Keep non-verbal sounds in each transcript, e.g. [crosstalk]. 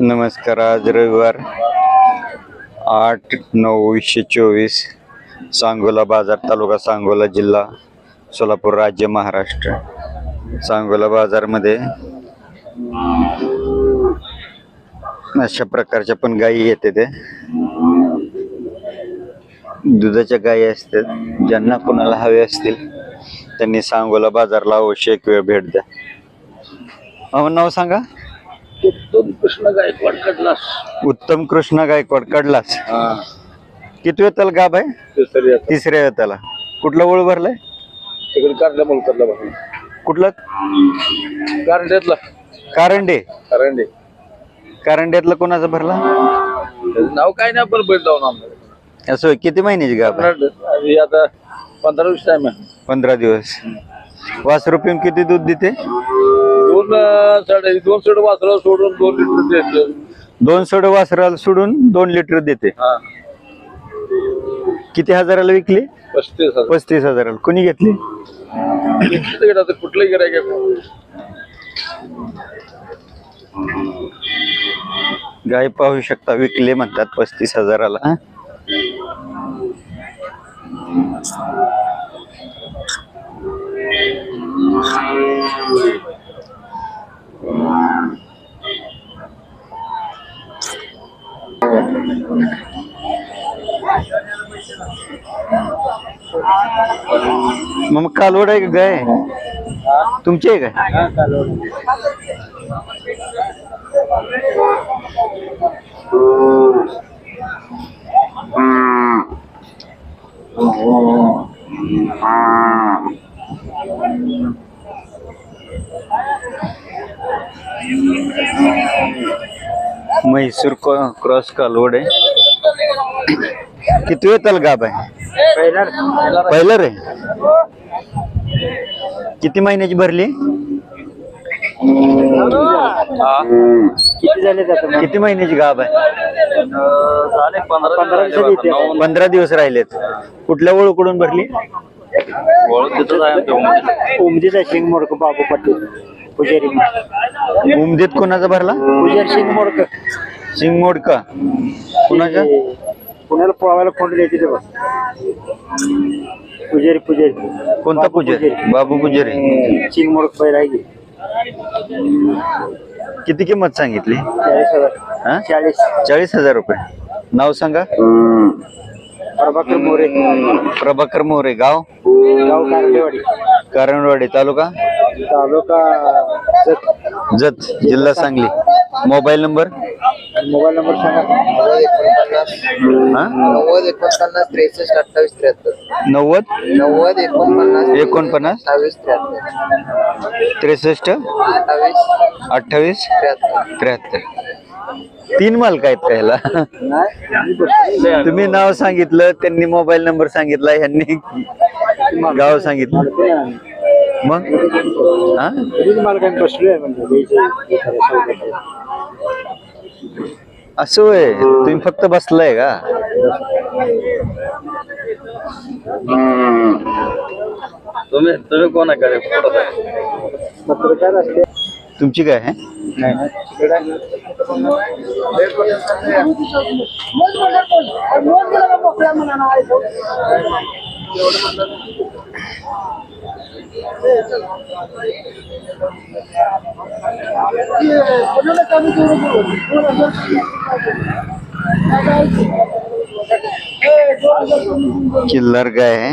नमस्कार आज रविवार आठ नऊ वीसशे चोवीस सांगोला बाजार तालुका सांगोला जिल्हा सोलापूर राज्य महाराष्ट्र. सांगोला बाजारमध्ये अशा प्रकारच्या पण गायी येते ते. दुधाच्या गायी असतात ज्यांना कोणाला हवे असतील त्यांनी सांगोला बाजारला अवश्य एक वेळ भेट द्या. मामा नाव सांगा. उत्तम कृष्ण गायकवाड कडलास. उत्तम कृष्ण गायकवाड कडलास. किती वेताला गाब आहे? तिसरी तिसऱ्या वेताला कुठला ओळ भरलाय? तिकडे कारल्या मुलकातला बघा. कुठला? कारंड्यातला कारंडे. कारंडे. कारंड्यातला कोणाचा भरला? त्याचं नाव काय नाही पण बैल जाऊन आम्हाला असं होय. किती महिन्याची आहे? आणि आता पंधरा वीस टाइम आहे. पंधरा दिवस. वास रुपये किती दूध देते? दोन साडे दोन सेड वासरा सोडून दोन लिटर देतो. दोन सोड वासराला सोडून दोन लिटर देते. हा. किती हजाराला विकली? पस्तीस हजार. पस्तीस हजाराला. कोणी घेतली? आता कुठलंही गिरायक गाय पाहू शकता विकले म्हणतात पस्तीस हजाराला हं? मग कालवड आहे का गाय तुमची आहे काय? म्हैसूर क्रॉ- क्रॉस कालवड आहे. किती वेळ गाब आहे? पहिलं रे. किती महिन्याची भरली? किती झाले किती महिन्याची गाब आहे? पंधरा पंधरा दिवस राहिलेत. कुठल्या ओळखकडून भरली? उमदीचा शिंग मोडक बाबू पाटील पुजारी. उमदेत कोणाचा भरला? पुजारी शिंग मोडक. सिंगमोडका कुणाच्या पुण्याला पळवायला कोण द्यायचे ते बघ. पुजारी पुजारी. कोणता पुजारी? बाबू पुजारी. शिंग मोडक पहिला आहे की. किती किंमत सांगितली? चाळीस हजार. हा? चाळीस. चाळीस हजार रुपये. नाव सांगा. प्रभाकर मोरे. प्रभाकर मोरे गाव? गाव कारंडेवाडी. कारणवाडी तालुका? तालुका जत. जत जिल्हा Sangli. Mobile number? Mobile number सांगा. हा? नव्वद एकोणपन्नास त्रेसष्ट अठ्ठावीस त्र्याहत्तर. नव्वद? नव्वद एकोणपन्नास एकोणपन्नास? अठ्ठावीस त्र्याहत्तर. त्रेसष्ट? अठ्ठावीस अठ्ठावीस? त्र्याहत्तर. त्र्याहत्तर. तीन मालक आहेत का ह्याला? तुम्ही नाव सांगितलं त्यांनी मोबाईल नंबर सांगितला ह्यांनी गाव सांगितलं. मग हा. असं होय तुम्ही फक्त बसलाय का तुम्ही तुम्ही कोण आहे पत्रकार असते तुमची काय आहे किल्लर गाय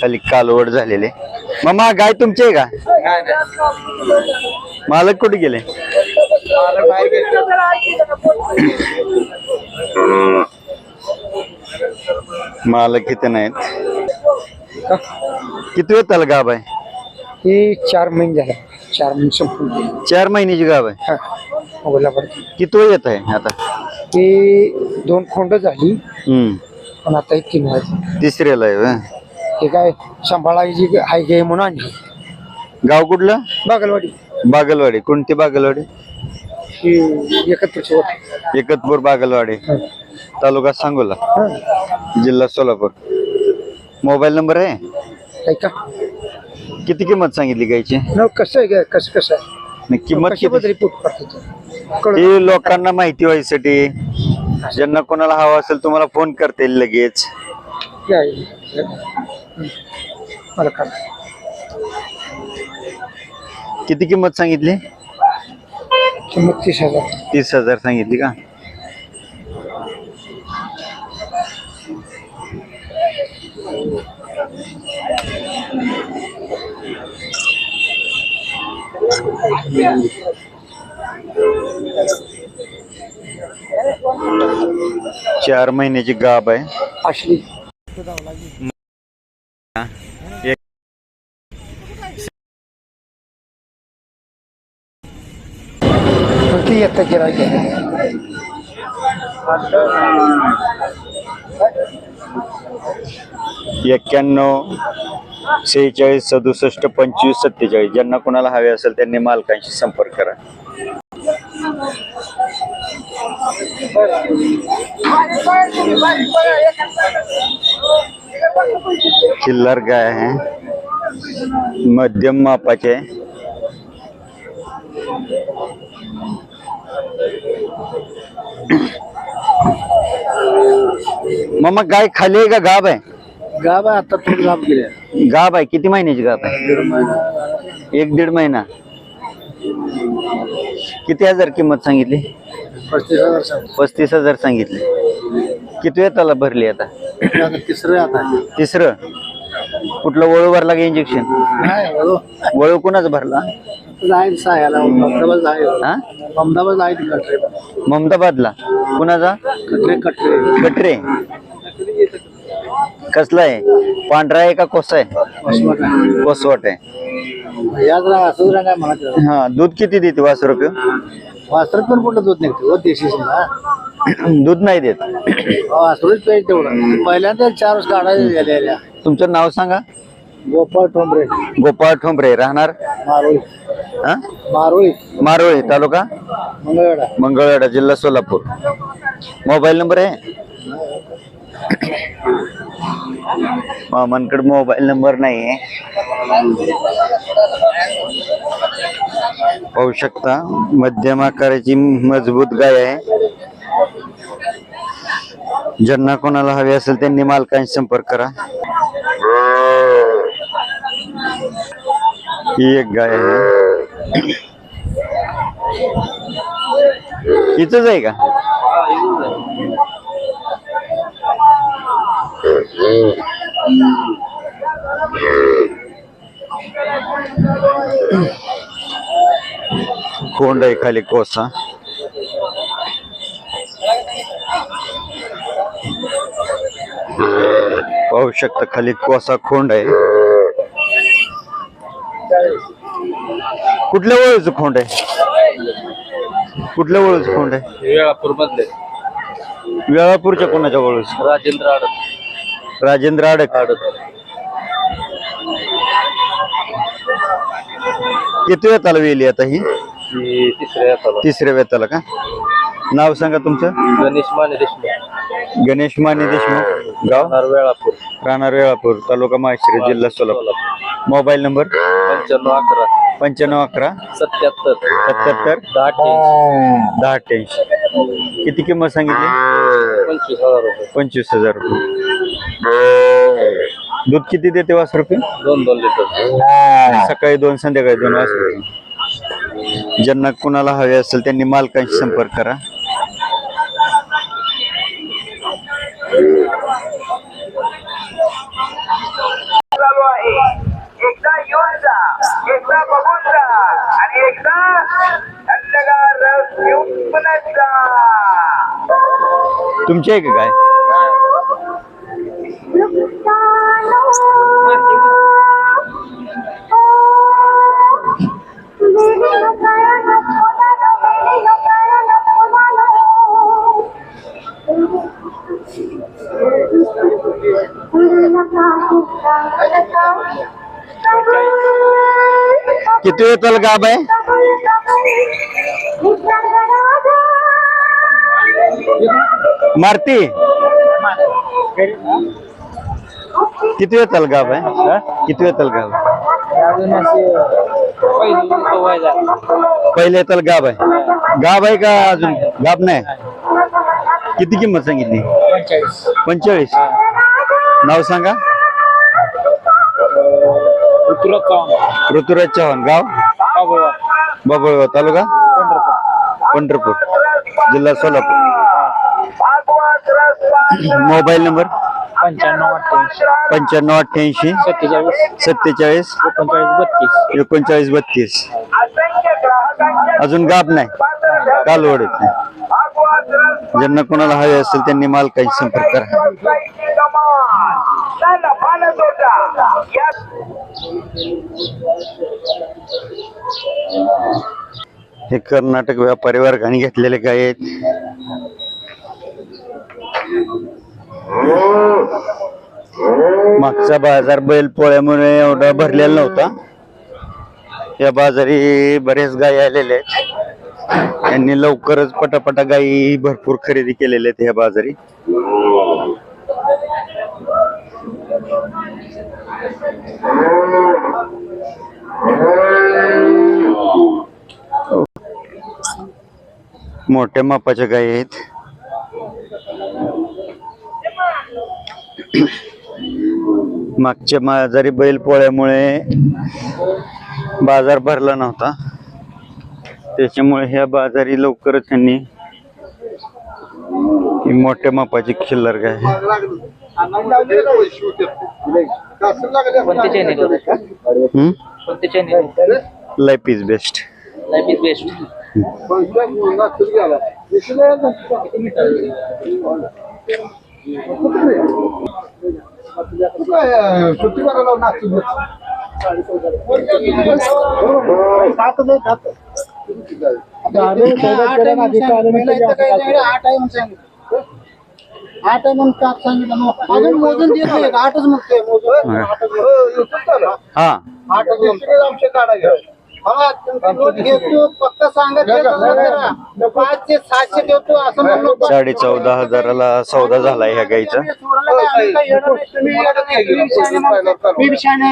खाली कालवड झालेले. मामा गाय तुमची आहे का? मालक कुठे गेले? मालक इथे नाहीत. किती वेळ त्याला गाभ आहे? ही चार महिने झाले. चार महिने संपून गेले. चार महिन्याची गाभ आहे. हा. किती वेळ येत आहे आता? ही दोन खोंड झाली. हम्म. पण आता ही तीन व्हायची तिसऱ्याला आहे व्हय. हे काय सांभाळायची हाय गे म्हणून आणली. गाव कुठलं? बागलवाडी. बागलवाडी. कोणती बागलवाडी? ही एकतपूर बागलवाडी तालुका सांगोला जिल्हा सोलापूर. मोबाईल नंबर आहे? ऐका किती किंमत सांगितली गायची न कसं आहे काय कसं कसं आहे? आणि किंमत कशाबद्दल किती? रिपोर्ट करतो कळलं. ही लोकांना माहिती व्हायसाठी ज्यांना कोणाला हवा असेल तुम्हाला फोन करता येईल लगेच. या, या, या. हं. मला काय किती किंमत सांगितली? किंमत तीस हज़ार. तीस हज़ार सांगितली का? चार महिन्याची गाब आहे. आशली ती येतं गिरायक एक्क्याण्णव सेहेचाळीस सदुसष्ट पंचवीस सत्तेचाळीस ज्यांना कोणाला हवे असेल त्यांनी मालकांशी संपर्क करा किल्लर गाय आहे मध्यम मापाचे आहे. मामा गाय खाली आहे का? गाब आहे? गाव आहे आता थोडी गाव गेले गाब आहे. किती महिन्याची गाब आहे? एक दीड महिना. किती हजार किंमत सांगितली? पस्तीस हजार सांग पस्तीस हजार सांगितली. किती वेताला भरली आता? तिसरं आता. तिसरं? कुठलं वळू भरला का इंजेक्शन नाही. वळू कुणाच भरला? अहमदाबाद आहे हा? अहमदाबाद आहे ती कटरे ममदाबादला कुणाचा? कटरे कटरे कटरे कसला आहे? पांढरा आहे का कोसा आहे? आहे. कोसवट आहे. याच असंच हा दूध किती देते वास रुपये वासरत पण कुठं दूध निघते? हो देशी [clears throat] दूध नाही देत. वासरूच पाहिजे तेवढं. पहिल्यांदा चार वर्ष काढायला गेलेल्या तुमचं नाव सांगा. गोपाळ ठोंबरे. गोपाळ ठोंबरे राहणार? मारोळी. हा? मारोळी. मारोळी तालुका? मंगळवेढा. मंगळवेढा जिल्हा सोलापूर. मोबाईल नंबर आहे? मामांकडे मोबाईल नंबर नाही आहे पाहू शकता मध्यम आकाराची मजबूत गाय आहे. ज्यांना कोणाला हवे असेल त्यांनी मालकांशी संपर्क करा. ही एक गाय आहे. इथंच आहे का? कोंड आहे खाली कोसा. पाहू शकता खाली कोसा खोंड आहे. कुठल्या वळूचं खोंड आहे? कुठल्या वळूचं खोंड आहे? वेळापूर मधले वेळापूरच्या कोणाच्या वळूच राजेंद्र आडत. राजेंद्र आडक आडत. किती वेताला वेली आता ही? तिसऱ्या तिसऱ्या वेताला का? नाव सांगा तुमचं. गणेश माने देशमुख. गणेश माने देशमुख. गाव? राहणार वेळापूर. राहणार वेळापूर तालुका माहेश्वरी जिल्हा सोलापूर. Mobile number? पंच्याण्णव अकरा. पंच्याण्णव अकरा. सत्याहत्तर. सत्याहत्तर. दहा दहा अठ्ठ्याऐंशी किती किंमत सांगितली? पंचवीस हजार रुपये. पंचवीस हजार रुपये. दूध किती देते वास रुपये दोन दोन लिटर. सकाळी दोन संध्याकाळी दोन वाजता ज्यांना कुणाला हवे असेल त्यांनी मालकांशी संपर्क करा. थंडगार रस घेऊन पुन्हा जा तुमची आहे का काय? किती वेताला गाब आहे? मारती? किती वेताला गाब आहे? किती गाब आहे? पहिले तर गाब आहे. गाब आहे का अजून? गाब नाही? किती किंमत सांगितली? पंचेचाळीस. नाव सांगा. ऋतुराज चव्हाण. गाव? बाबुळगाव तालुका? पंढरपूर. जिल्हा सोलापूर. Mobile number? पंच्याण्णव अठ्ठ्याऐंशी. पंच्याण्णव अठ्ठ्याऐंशी. सत्तेचाळीस. सत्तेचाळीस. एकोणचाळीस बत्तीस. एकोणचाळीस बत्तीस. अजून गाब नाही. कालवड येत नाही. ज्यांना कोणाला हवे असेल त्यांनी मालकाशी संपर्क करा. हे कर्नाटक व्यापारी वर्गाने घेतलेले गाय आहेत? मागचा बाजार बैल पोळ्यामुळे एवढा भरलेला नव्हता. या बाजारी बरेच गायी आलेले आहेत. यांनी लवकरच पटापटा गायी भरपूर खरेदी केलेल्या आहेत ह्या बाजारी. मोठ्या मापाच्या गायी आहेत. मागच्या बाजारी बैल पोळ्यामुळे बाजार भरला नव्हता त्याच्यामुळे ह्या बाजारी लवकरच त्यांनी ही मोठ्या मापाची खिल्लर गाय चॅनेल हम्म? कोणते channel life is best life is best आठ आहे म्हणून काप सांगितलं मग अजून मोजून देत नाही आठच म्हणतोय मोजून हा आठच आमच्या काढा घ्या साडे चौदा हजाराला सौदा झालाय ह्या गाईचा.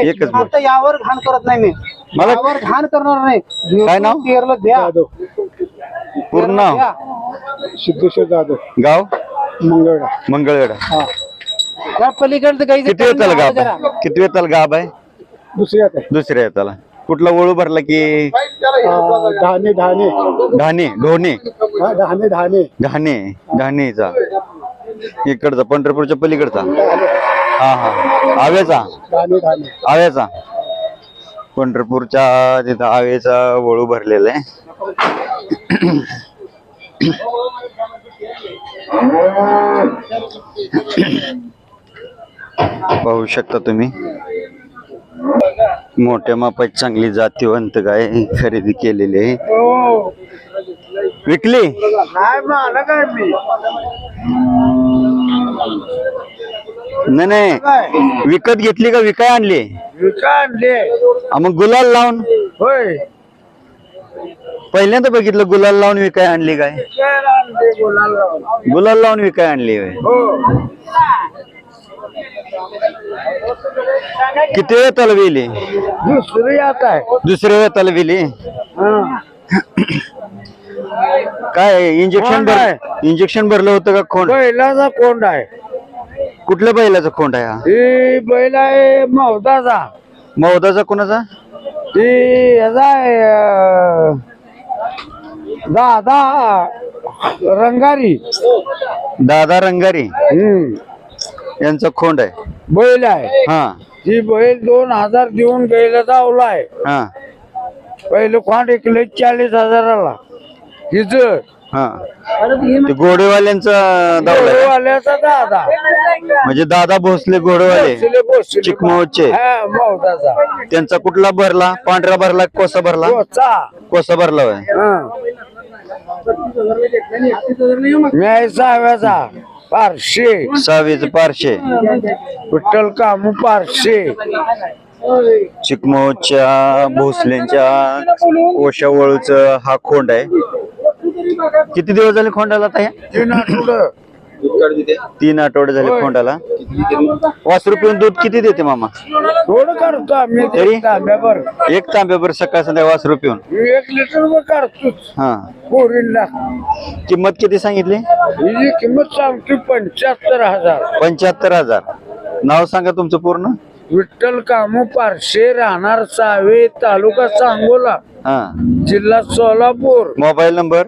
एकच यावर घाण करत नाही मी मला- यावर घाण करणार नाही काय नाव? तेरला द्या पूर्ण नाव? द्या. सिद्धेश्वर जाधव. गाव? मंगळा मंगळवेढा. त्या पलीकडचं गाईचं किती वेताला काढून गाब आहे? किती वेताला गाब आहे? दुसरी आता दुसऱ्या येताला. कुठला वळू भरला की? धाने धाने. धाने ढोणे. हा, धाने धाने. घाणे घाणेचा इकडचा पंढरपूरच्या पलीकडचा. हा हा. आव्याचा? आव्याचा? पंढरपूरच्या तिथं आवेचा वळू भरलेला आहे. पाहू शकता तुम्ही. मोठ्या मापाची चांगली जातीवंत गाय खरेदी केलेली आहे. विकली? नाही नाही विकत घेतली का विकाय आणली? विका आणले. हा, मग गुलाल लावून? होय. पहिल्यांदा बघितलं गुलाल लावून विकाय आणली काय गुलाल लावून विकाय आणली होय. हो. किती वेळ तलविली? दुसरी आता आहे. दुसऱ्या वेळ तलविली? काय इंजेक्शन भर. इंजेक्शन भरलं होतं का खोंड बैलाचा कोंड आहे. कुठल्या बैलाचा खोंड आहे हा? ही बैल आहे मौदाचा. मौदाचा कोणाचा? ती याचा आहे अं, दादा रंगारी. दादा रंगारी. हम्म. यांचा खोंड आहे. बैल आहे. हा. ही बैल दोन हजार देऊन गेला धावलाय हा. पहिलं खोंड एकले चाळीस हजाराला. हिच हा. ते घोडेवाल्यांचा दावला आहे. दादा. म्हणजे दादा भोसले घोडेवाले बसले बसले चिकमोहचे हा मौदाचा त्यांचा कुठला भरला? पांढरा भरला का कोसा भरला? कोचा कोसा भरला होय. न्याय सहाव्याचा. पारशे. सहावीच पारशे. विठ्ठल कामू पारशे. चिकमोहच्या भोसलेंच्या कोशा वळूच हा खोंड आहे. किती दिवस झाले खोंडाला आता तीन आठवड तीन आठवडे झाले खोंडाला. वासरू पिऊन दूध किती देते मामा? थोडं काढतो आम्ही तरी? तांब्यावर एक तांब्याभर सकाळ संध्याकाळ वासरू पिऊन. एक लिटर वर काढतोच. हा. किंमत किती सांगितली? हिची किंमत सांगतो पंच्याहत्तर हजार. पंच्याहत्तर हजार. नाव सांगा तुमचं पूर्ण. विठ्ठल कामू पारशे राहणार सावे तालुका सांगोला. हा. जिल्हा सोलापूर. Mobile number?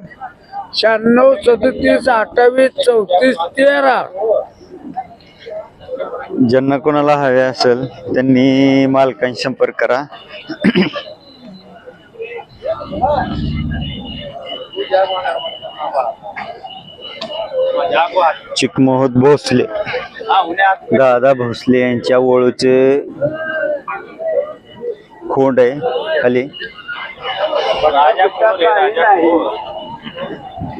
शहाण्णव सदतीस अठ्ठावीस चौतीस तेरा. ज्यांना कोणाला हवे असेल त्यांनी मालकांशी संपर्क करा. चिकमोहत भोसले दादा भोसले यांच्या ओळूचे खोंड आहे खाली.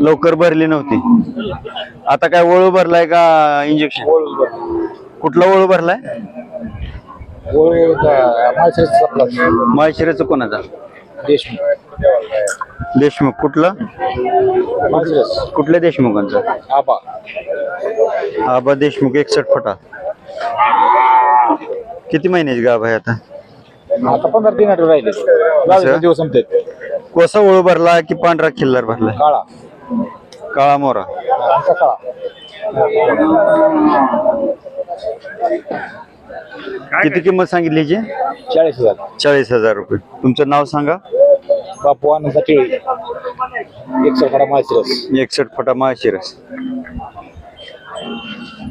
लवकर भरली नव्हती. आता काय वळू भरलाय का इंजेक्शन कुठला वळू भरलाय? माळशिराचं कोणाचा? देशमुख. कुठलं? कुठल्या देशमुखांचा? आबा. देशमुख एकसठ फटा. किती महिन्याची गाभ आहे आता? आता पंधरा तीन आठवडे राहिले? दिवस संपते कोसा वळू भरला की पांढरा खिल्लार भरला? काळा. काळा मोरा. काळा. किती किंमत सांगितली याची? चाळीस हजार. चाळीस हजार रुपये. तुमचं नाव सांगा? बापू आनंद टिळी. एकशे खडा माळशिरस. एकसठ फटा माळशिरस.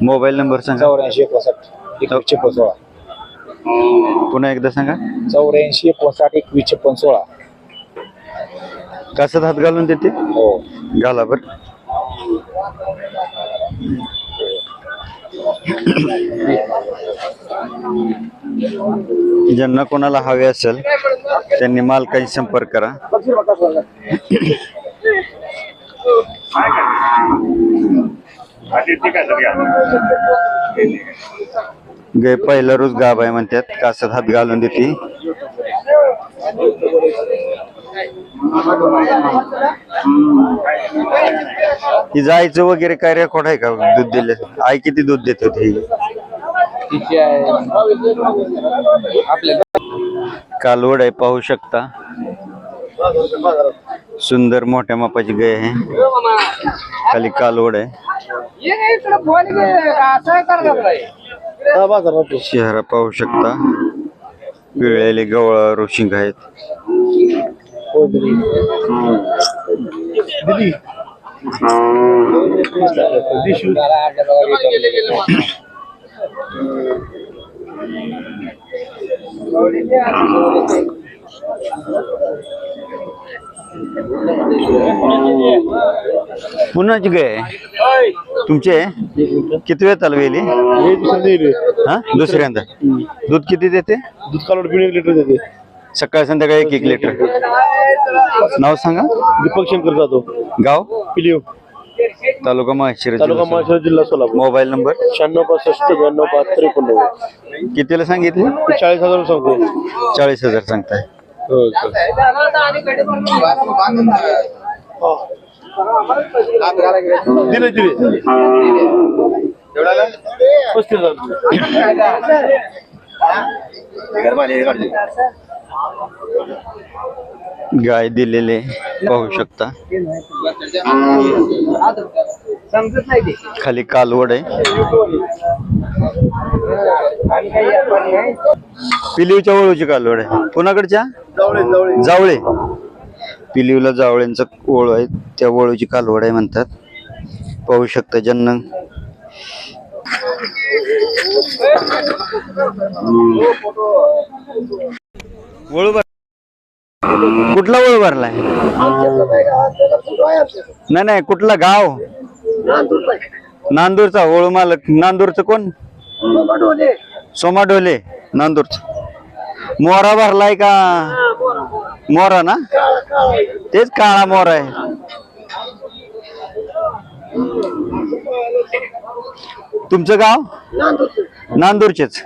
मोबाईल नंबर सांगा. चौऱ्याऐंशी एकोणसाठ एकवीस छप्पन सोळा. पुन्हा एकदा सांगा. चौऱ्याऐंशी एकोणसाठ एकवीस छप्पन सोळा. कसं हात घालून देते? हो. घाला बर. ज्यांना कोणाला हवे असेल त्यांनी मालकाशी संपर्क करा. गे पहिला रोज गाब आहे म्हणतात. कासात हात घालून देते. ही जायचं वगैरे काय रेकॉर्ड आहे का दूध दिले? आई किती दूध देत होती कालवड आहे. पाहू शकता. सुंदर मोठ्या मापाची गाय आहे. खाली कालवड आहे. शहरा पाहू शकता. पिळलेले गवळा रोशिंग आहेत. पुन्हाची गाय आहे? तुमचे? किती वेळ चालू गेली? हा दुसऱ्यांदा दूध किती देते? दूध कालवड पिणे एक लिटर देते. सकाळ संध्याकाळी एक एक लिटर. नाव सांगा. दीपक शंकर जातो गाव? पिलिओ तालुका माहेश्वरी तालुका माळशिरस जिल्हा सोलापूर. Mobile number? शहाण्णव पासष्ट ब्याण्णव पाच त्रेपन्न कितीला सांगितले? चाळीस हजार सांगतो. चाळीस हजार सांगताय. दिले दिले. पस्तीस हजार. गाय दिलेले पाहू शकता. खाली कालवड आहे. पिलीवच्या वळूची कालवड आहे. कोणाकडच्या? जावळे. पिलीवला जावळ्यांचा ओळ आहे. त्या वळूची कालवड आहे म्हणतात. पाहू शकता ज्यांना वळू कुठला वळू भरलाय नाही नाही कुठला गाव? नांदूरचा ओळ मालक. नांदूरचं कोण? सोमा ढोले नांदूरचा. मोरा भरलाय का? मोरा ना? तेच काळा मोरा आहे. तुमचं गाव? नांदूरचेच.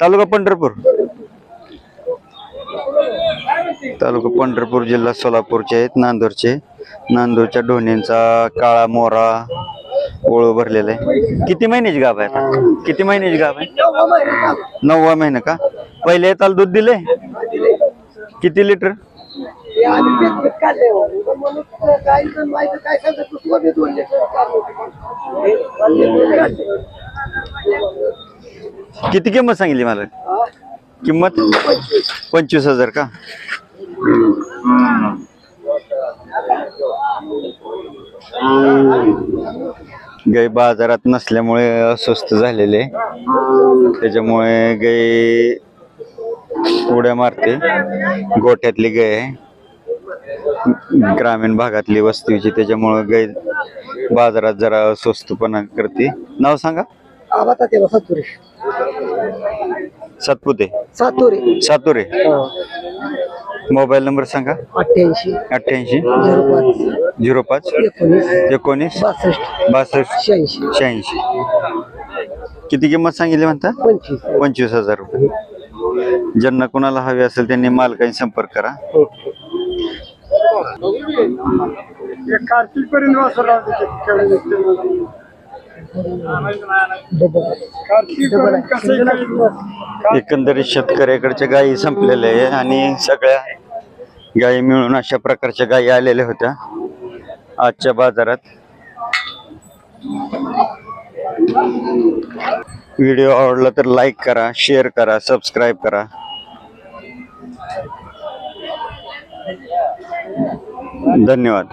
तालुका पंढरपूर. तालुका पंढरपूर जिल्हा सोलापूरचे आहेत नांदूरचे. नांदूरच्या ढोणींचा काळा मोरा ओळू भरलेला आहे. किती महिन्याची गाभ आहे आता? किती महिन्याची गाभ आहे? नववा महिना का? पहिले येताल दूध दिले? किती लिटर? किती किंमत सांगितली मला किंमत? पंचवीस हजार का? गाय बाजारात नसल्यामुळे अस्वस्थ झालेले. त्याच्यामुळे गाय उड्या मारते. गोठ्यातली गाय आहे. ग्रामीण भागातली वस्तीची. त्याच्यामुळे गाय बाजारात जरा अस्वस्थपणा करते. नाव सांगा. आबाता सातपुते. सातुरे सातुरे मोबाईल नंबर सांगा. अठ्ठ्याऐंशी. अठ्ठ्याऐंशी. झिरो पाच. झिरो पाच. एकोणीस. एकोणीस. बासष्ट. बासष्ट. शहाऐंशी. शहाऐंशी. किती किंमत सांगितली म्हणता? पंचवीस. पंचवीस हजार रुपये. ज्यांना कोणाला हवे असेल त्यांनी मालकांशी संपर्क करा. कार्तिक पर्यंत एकंदरीत शेतकऱ्याकडच्या गायी संपलेल्या आहे आणि सगळ्या गायी मिळून अशा प्रकारच्या गायी आलेल्या होत्या आजच्या बाजारात. व्हिडिओ आवडला तर लाईक करा शेअर करा सबस्क्राईब करा. धन्यवाद.